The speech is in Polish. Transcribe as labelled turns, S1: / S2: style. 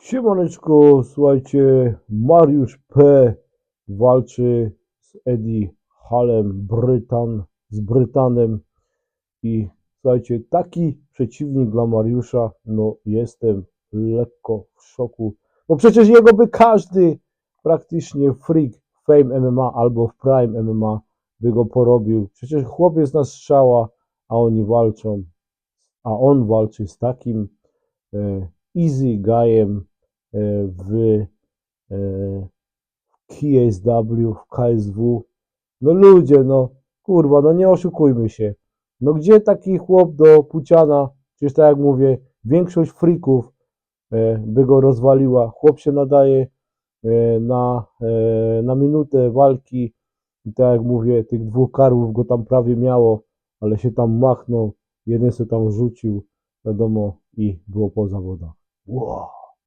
S1: Siemaneczko, słuchajcie, Mariusz P. walczy z Eddie Hallem, Brytan, z Brytanem. I słuchajcie, taki przeciwnik dla Mariusza, no jestem lekko w szoku, bo przecież jego by każdy praktycznie freak Fame MMA albo w Prime MMA by go porobił, przecież chłopiec na strzała, a oni walczą, a on walczy z takim e, easy guyem e, w e, KSW, w KSW. No ludzie, no kurwa, no nie oszukujmy się. No gdzie taki chłop do Puciana, przecież tak jak mówię, większość frików e, by go rozwaliła. Chłop się nadaje e, na, na minutę walki i tak jak mówię, tych dwóch karłów go tam prawie miało, ale się tam machnął, jeden się tam rzucił, wiadomo, i było po zawodach. Wow.